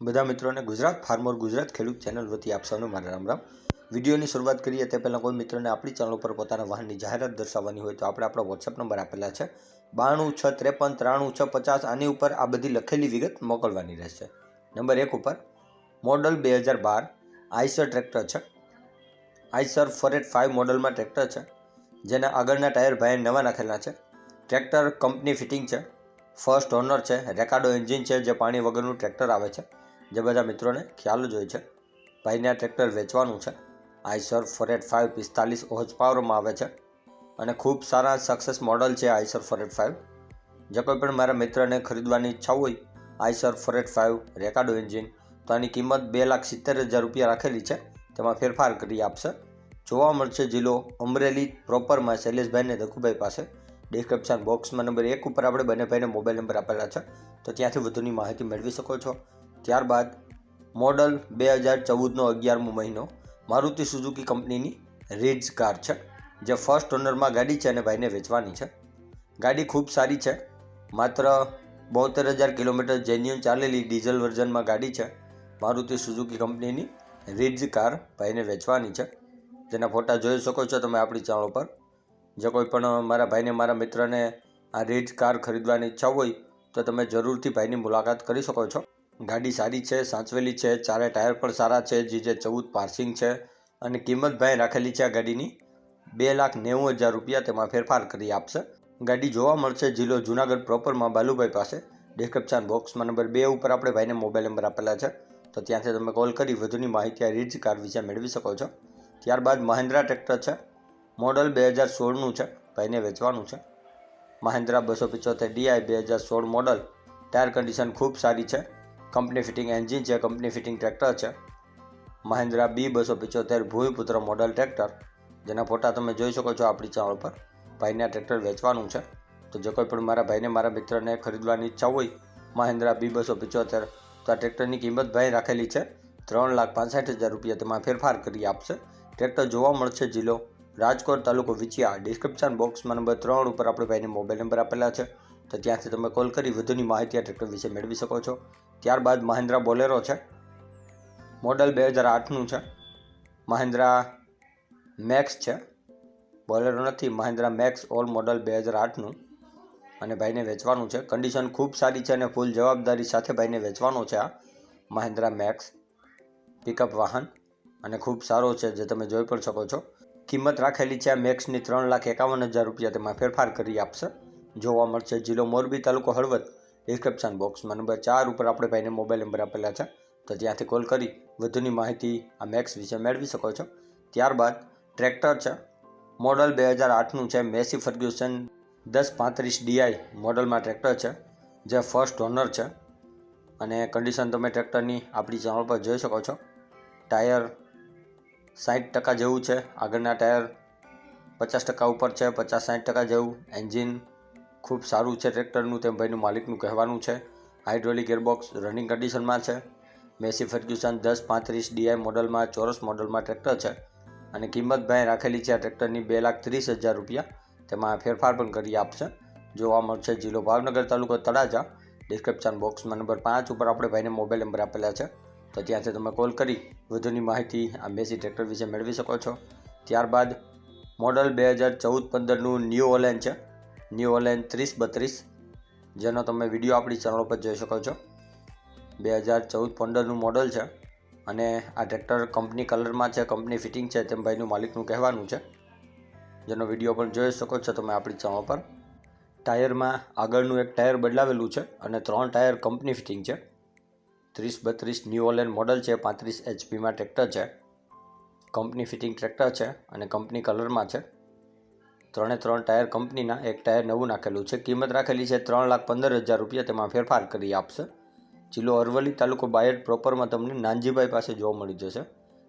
બધા મિત્રોને ગુજરાત ફાર્મર ગુજરાત ખેડૂત ચેનલ વતી આપ સૌનું મારા રામ રામ. વિડીયોની શરૂઆત કરીએ તે પહેલાં કોઈ મિત્રને આપણી ચેનલ ઉપર પોતાના વાહનની જાહેરાત દર્શાવવાની હોય તો આપણે આપણો વોટ્સએપ નંબર આપેલા છે. બાણું છ ત્રેપન ત્રાણું છ પચાસ આની ઉપર આ બધી લખેલી વિગત મોકલવાની રહેશે. નંબર એક ઉપર, મોડલ બે હજાર બાર, આઈસર ટ્રેક્ટર છે. આઈસર ફોરેટ ફાઇવ મોડલમાં ટ્રેક્ટર છે, જેના આગળના ટાયર ભાઈ નવા નાખેલા છે. ટ્રેક્ટર કંપની ફિટિંગ છે, ફર્સ્ટ ઓનર છે, રેકાડો એન્જિન છે, જે પાણી વગરનું ટ્રેક્ટર આવે છે. જે બધા મિત્રોને ખ્યાલ જ હોય છે. ભાઈને આ ટ્રેક્ટર વેચવાનું છે. આઈસર ફોરેટ ફાઇવ પિસ્તાલીસ હોજ પાવરમાં આવે છે. અને ખૂબ સારા સક્સેસ મોડલ છે આઈસર ફોરેટ ફાઇવ જે કોઈ પણ મારા મિત્રને ખરીદવાની ઈચ્છા હોય આઈસર ફોરેટ ફાઇવ રેકાડો એન્જિન, તો આની કિંમત બે લાખ સિત્તેર હજાર રૂપિયા રાખેલી છે. તેમાં ફેરફાર કરી આપશે. જોવા મળશે જિલ્લો અમરેલી પ્રોપરમાં શૈલેષભાઈને દખુભાઈ પાસે. ડિસ્ક્રિપ્શન બોક્સમાં નંબર એક ઉપર આપણે બંને ભાઈને મોબાઈલ નંબર આપેલા છે. તો ત્યાંથી વધુની માહિતી મેળવી શકો છો. ત્યારબાદ મોડલ બે હજાર ચૌદનો અગિયારમો મહિનો મારુતિ સુઝુકી કંપનીની રીડ્સ કાર છે, જે ફર્સ્ટ ઓનરમાં ગાડી છે અને ભાઈને વેચવાની છે. ગાડી ખૂબ સારી છે, માત્ર બોતેર હજાર કિલોમીટર જેન્યુન ચાલેલી ડીઝલ વર્ઝનમાં ગાડી છે. મારુતિ સુઝુકી કંપનીની રીડ્સ કાર ભાઈને વેચવાની છે. જેના ફોટા જોઈ શકો છો તમે આપણી ચેનલ પર જે કોઈ પણ મારા ભાઈને, મારા મિત્રને આ રીડ્સ કાર ખરીદવાની ઈચ્છા હોય તો તમે જરૂરથી ભાઈની મુલાકાત કરી શકો છો. ગાડી સારી છે, સાચવેલી છે, ચારે ટાયર પણ સારા છે જીજે ચૌદ પાર્સિંગ છે અને કિંમત ભાઈ રાખેલી છે આ ગાડીની. બે લાખ નેવું હજાર રૂપિયા તેમાં ફેરફાર કરી આપશે. ગાડી જોવા મળશે જિલ્લો જુનાગઢ પ્રોપરમાં બાલુભાઈ પાસે. ડિસ્ક્રિપ્શન બોક્સમાં નંબર બે ઉપર આપણે ભાઈને મોબાઈલ નંબર આપેલા છે. તો ત્યાંથી તમે કોલ કરી, વધુની માહિતી આ રીડ્સ કાર વિશે મેળવી શકો છો. ત્યારબાદ મહિન્દ્રા ટ્રેક્ટર છે. મોડલ બે હજાર સોળનું છે. ભાઈને વેચવાનું છે. મહિન્દ્રા બસો પિચોતેર ડીઆઈ બે હજાર સોળ મોડલ ટાયર કન્ડિશન ખૂબ સારી છે. કંપની ફિટિંગ એન્જિન છે, કંપની ફિટિંગ ટ્રેક્ટર છે. મહિન્દ્રા બી બસો પિચોતેર ભૂમિપુત્ર મોડલ ટ્રેક્ટર. જેના ફોટા તમે જોઈ શકો છો આપણી ચેનલ પર. ભાઈને આ ટ્રેક્ટર વેચવાનું છે. તો જે કોઈ પણ મારા ભાઈને, મારા મિત્રને ખરીદવાની ઈચ્છા હોય, મહિન્દ્રા બી બસો પિચોતેર, તો આ ટ્રેક્ટરની કિંમત ભાઈ રાખેલી છે. ત્રણ લાખ પાંસઠ હજાર રૂપિયા તેમાં ફેરફાર કરી આપશે. ટ્રેક્ટર જોવા મળશે જિલ્લો રાજકોટ તાલુકો વિછિયા ડિસ્ક્રિપ્શન બોક્સમાં નંબર ત્રણ ઉપર આપણે ભાઈને મોબાઈલ નંબર આપેલા છે. તો ત્યાંથી તમે કોલ કરી, વધુની માહિતી આ ટ્રેક્ટર વિશે મેળવી શકો છો. ત્યારબાદ મહિન્દ્રા બોલેરો છે. મોડલ બે હજાર આઠનું છે. મહિન્દ્રા મેક્સ છે. બોલેરો નથી, મહિન્દ્રા મેક્સ ઓલ મોડલ બે હજાર આઠનું. અને ભાઈને વેચવાનું છે. કન્ડિશન ખૂબ સારી છે અને ફૂલ જવાબદારી સાથે ભાઈને વેચવાનો છે આ મહિન્દ્રા મેક્સ પિકઅપ વાહન. અને ખૂબ સારો છે, જે તમે જોઈ પણ શકો છો. કિંમત રાખેલી છે. આ મેક્સની ત્રણ લાખ એકાવન હજાર રૂપિયા તેમાં ફેરફાર કરી આપશે. જોવા મળશે, જિલ્લો મોરબી તાલુકો હળવદ ડિસ્ક્રિપ્શન બોક્સમાં નંબર ચાર ઉપર આપણે ભાઈને મોબાઈલ નંબર આપેલા છે. તો ત્યાંથી કોલ કરી, વધુની માહિતી આ મેક્સ વિશે મેળવી શકો છો. ત્યારબાદ ટ્રેક્ટર છે. મોડલ બે હજાર આઠનું છે. મેસી ફર્ગ્યુસન દસ પાંત્રીસ ડીઆઈ મોડલમાં ટ્રેક્ટર છે. જે ફર્સ્ટ ઓનર છે. અને કન્ડિશન તમે ટ્રેક્ટરની આપણી ચેનલ પર જોઈ શકો છો. ટાયર સાઠ ટકા જેવું છે. આગળના ટાયર પચાસ ટકા ઉપર છે, પચાસ સાઠ ટકા જેવું. એન્જિન ખૂબ સારું છે ટ્રેક્ટરનું, તેમ ભાઈનું માલિકનું કહેવાનું છે. હાઇડ્રોલિક ગેરબોક્સ રનિંગ કન્ડિશનમાં છે. મેસી ફર્ગ્યુસન દસ પાંત્રીસ ડીઆઈ મોડલમાં, ચોરસ મોડલમાં ટ્રેક્ટર છે. અને કિંમત ભાઈ રાખેલી છે આ ટ્રેક્ટરની બે લાખ ત્રીસ હજાર રૂપિયા. તેમાં ફેરફાર પણ કરી આપશે. જોવા મળશે જિલ્લો ભાવનગર તાલુકો તળાજા. ડિસ્ક્રિપ્શન બોક્સમાં નંબર પાંચ ઉપર આપણે ભાઈને મોબાઈલ નંબર આપેલા છે. તો ત્યાંથી તમે કોલ કરી, વધુની માહિતી આ મેસી ટ્રેક્ટર વિશે મેળવી શકો છો. ત્યારબાદ મોડલ બે હજાર ચૌદ પંદરનું ન્યૂ ઓલેન છે. ન્યૂ ઓલેન ત્રીસ બત્રીસ, જેનો તમે વીડિયો આપણી ચેનલ પર જોઈ શકો છો. બે હજાર ચૌદ પંદરનું મોડલ છે અને આ ટ્રેક્ટર કંપની કલરમાં છે, કંપની ફિટિંગ છે, તેમ ભાઈનું માલિકનું કહેવાનું છે. જેનો વીડિયો પણ જોઈ શકો છો તમે આપણી ચેનલ પર ટાયરમાં આગળનું એક ટાયર બદલાવેલું છે અને ત્રણ ટાયર કંપની ફિટિંગ છે. ત્રીસ બત્રીસ ન્યૂ ઓલેન મોડલ છે, પાંત્રીસ એચપીમાં ટ્રેક્ટર છે. કંપની ફિટિંગ ટ્રેક્ટર છે અને કંપની કલરમાં છે. ત્રણે ત્રણ ટાયર કંપનીના, એક ટાયર નવું નાખેલું છે. કિંમત રાખેલી છે ત્રણ લાખ પંદર હજાર રૂપિયા. તેમાં ફેરફાર કરી આપશે. જિલ્લો અરવલ્લી તાલુકો બાયડ પ્રોપરમાં તમને નાનજીભાઈ પાસે જોવા મળી જશે.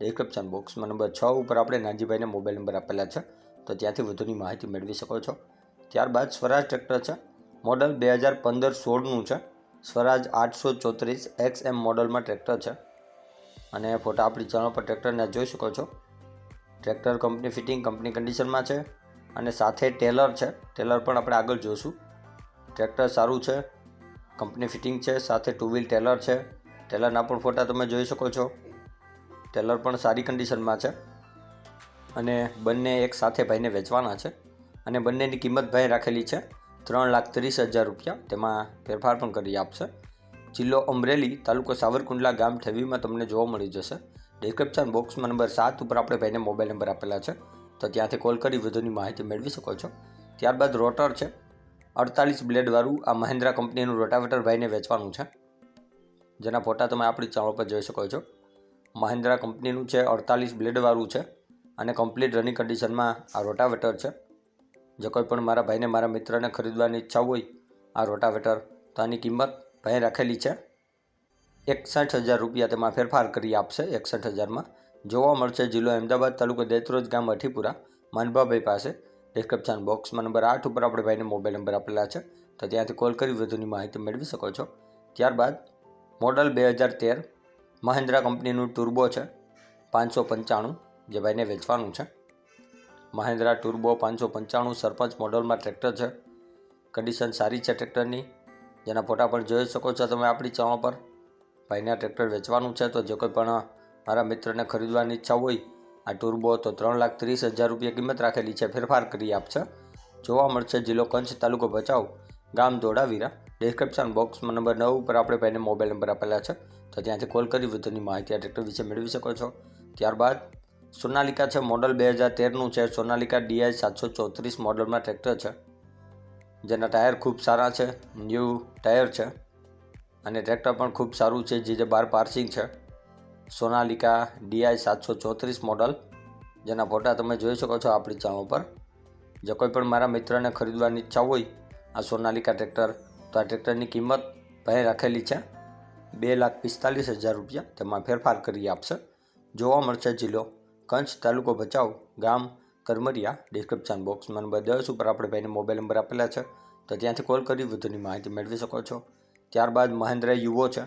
ડિસ્ક્રિપ્શન બોક્સમાં નંબર છ ઉપર આપણે નાનજીભાઈને મોબાઈલ નંબર આપેલા છે. તો ત્યાંથી વધુની માહિતી મેળવી શકો છો. ત્યારબાદ સ્વરાજ ટ્રેક્ટર છે. મોડલ બે હજાર પંદર સોળનું છે. સ્વરાજ આઠસો ચોત્રીસ એક્સ એમ મોડલમાં ટ્રેક્ટર છે. અને ફોટા આપણી ચેનલ પર ટ્રેક્ટરને જોઈ શકો છો. ટ્રેક્ટર કંપની ફિટિંગ કંપની કન્ડિશનમાં છે અને સાથે ટેલર છે. ટેલર પણ આપણે આગળ જોઈશું ટ્રેક્ટર સારું છે. કંપની ફિટિંગ છે. સાથે ટુ વ્હીલ ટેલર છે. ટેલરના પણ ફોટા તમે જોઈ શકો છો. ટેલર પણ સારી કન્ડિશનમાં છે. અને બંને એક સાથે ભાઈને વેચવાના છે. અને બંનેની કિંમત ભાઈ રાખેલી છે. ત્રણ લાખ ત્રીસ હજાર રૂપિયા તેમાં ફેરફાર પણ કરી આપશે. જિલ્લો અમરેલી તાલુકો સાવરકુંડલા ગામ ઠેવીમાં તમને જોવા મળી જશે. ડિસ્ક્રિપ્શન બોક્સમાં નંબર સાત ઉપર આપણે ભાઈને મોબાઈલ નંબર આપેલા છે. તો ત્યાંથી કોલ કરી વધુની માહિતી મેળવી શકો છો. ત્યારબાદ રોટર છે. અડતાલીસ બ્લેડવાળું આ મહિન્દ્રા કંપનીનું રોટાવેટર ભાઈને વેચવાનું છે. જેના ફોટા તમે આપણી ચેનલ પર જોઈ શકો છો. મહિન્દ્રા કંપનીનું છે, અડતાલીસ બ્લેડવાળું છે અને કમ્પ્લીટ રનિંગ કન્ડિશનમાં આ રોટાવેટર છે. જો કોઈ પણ મારા ભાઈને મારા મિત્રને ખરીદવાની ઈચ્છા હોય, આ રોટાવેટર, તો આની કિંમત ભાઈ રાખેલી છે. એકસઠ હજાર રૂપિયા તેમાં ફેરફાર કરી આપશે એકસઠ હજારમાં. જોવા મળશે જિલ્લો અમદાવાદ તાલુકો દેત્રોજ ગામ અઠીપુરા, માનભાભાઈ પાસે. ડિસ્ક્રિપ્શન બોક્સમાં નંબર આઠ ઉપર આપણે ભાઈને મોબાઈલ નંબર આપેલા છે. તો ત્યાંથી કોલ કરી વધુની માહિતી મેળવી શકો છો. ત્યારબાદ, મોડલ બે હજાર તેર, મહિન્દ્રા કંપનીનું ટુર્બો છે, પાંચસો પંચાણું, જે ભાઈને વેચવાનું છે. મહિન્દ્રા ટુર્બો પાંચસો પંચાણું સરપંચ મોડલમાં ટ્રેક્ટર છે. કન્ડિશન સારી છે ટ્રેક્ટરની. જેના ફોટા પણ જોઈ શકો છો તમે આપણી ચેનલ પર. ભાઈને ટ્રેક્ટર વેચવાનું છે તો જે કોઈ પણ મારા મિત્રને ખરીદવાની ઈચ્છા હોય, આ ટુર્બો તો ત્રણ લાખ ત્રીસ હજાર રૂપિયા કિંમત રાખેલી છે, ફેરફાર કરી આપશે જોવા મળશે જિલ્લો કંચ, તાલુકો ભચાઉ, ગામ ધોળાવીરા. ડિસ્ક્રિપ્શન બોક્સમાં નંબર નવ ઉપર આપણે ભાઈને મોબાઈલ નંબર આપેલા છે. તો ત્યાંથી કોલ કરી વધુની માહિતી આ ટ્રેક્ટર વિશે મેળવી શકો છો. ત્યારબાદ સોનાલિકા છે, મોડલ બે હજાર તેરનું છે. સોનાલિકા ડીઆઈ સાતસો ચોત્રીસ મોડલમાં ટ્રેક્ટર છે. જેના ટાયર ખૂબ સારા છે, ન્યૂ ટાયર છે અને ટ્રેક્ટર પણ ખૂબ સારું છે, જે જે બાર પાર્સિંગ છે. સોનાલિકા ડીઆઈ સાતસો ચોત્રીસ મોડલ. જેના ફોટા તમે જોઈ શકો છો આપણી ચેનલ પર જો કોઈ પણ મારા મિત્રને ખરીદવાની ઈચ્છા હોય, આ સોનાલિકા ટ્રેક્ટર, તો આ ટ્રેક્ટરની કિંમત ભાઈ રાખેલી છે. બે લાખ પિસ્તાલીસ હજાર રૂપિયા. તેમાં ફેરફાર કરી આપશે. જોવા મળશે જિલ્લો. કંચ તાલુકો ભચાઉ ગામ કરમરિયા ડિસ્ક્રિપ્શન બોક્સમાં નંબર દસ ઉપર આપણે ભાઈને મોબાઈલ નંબર આપેલા છે. તો ત્યાંથી કોલ કરી, વધુની માહિતી મેળવી શકો છો. ત્યારબાદ મહેન્દ્રા યુવો છે.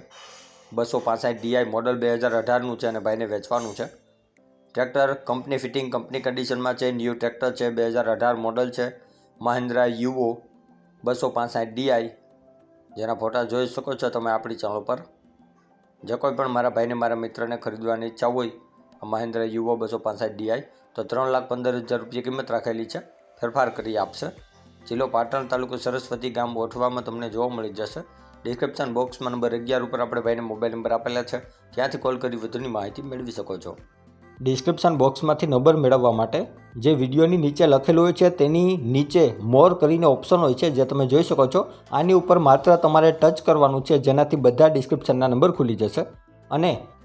બસો પાસઠ ડીઆઈ મોડલ બે હજાર અઢારનું છે અને ભાઈને વેચવાનું છે. ટ્રેક્ટર કંપની ફિટિંગ કંપની કન્ડિશનમાં છે. ન્યૂ ટ્રેક્ટર છે, બે હજાર અઢાર મોડલ છે. મહિન્દ્રા યુવો બસો પાસઠ ડીઆઈ જેના ફોટા જોઈ શકો છો તમે આપણી ચેનલ પર. જે કોઈ પણ મારા ભાઈને, મારા મિત્રને ખરીદવાની ઈચ્છા હોય મહિન્દ્રા યુવો બસો પાસઠ ડીઆઈ તો ત્રણ લાખ પંદર હજાર રૂપિયા કિંમત રાખેલી છે. ફેરફાર કરી આપશે. જિલ્લો પાટણ તાલુકો સરસ્વતી ગામ ઓઠવામાં તમને જોવા મળી જશે. ડિસ્ક્રિપ્શન બોક્સમાં નંબર અગિયાર ઉપર આપણે ભાઈને મોબાઈલ નંબર આપેલા છે. ત્યાંથી કોલ કરી વધુની માહિતી મેળવી શકો છો. ડિસ્ક્રિપ્શન બોક્સમાંથી નંબર મેળવવા માટે જે વિડીયોની નીચે લખેલું હોય છે તેની નીચે મોર કરીને ઓપ્શન હોય છે જે તમે જોઈ શકો છો. આની ઉપર માત્ર તમારે ટચ કરવાનું છે જેનાથી બધા ડિસ્ક્રિપ્શનના નંબર ખુલી જશે. અને